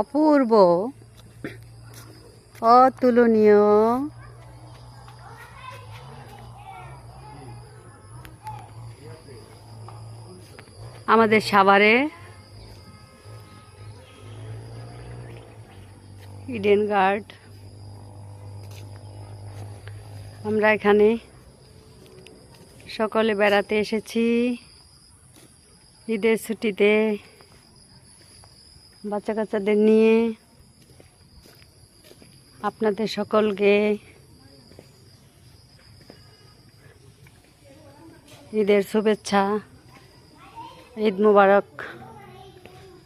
অপূর্ব অতুলনীয় আমাদের সাভারে ইডেন গার্ড। আমরা এখানে সকলে বেড়াতে এসেছি। ঈদের ছুটিতে বাচ্চা কাচ্চাদের নিয়ে। আপনাদের সকলকে ঈদের শুভেচ্ছা ঈদ মুবারক।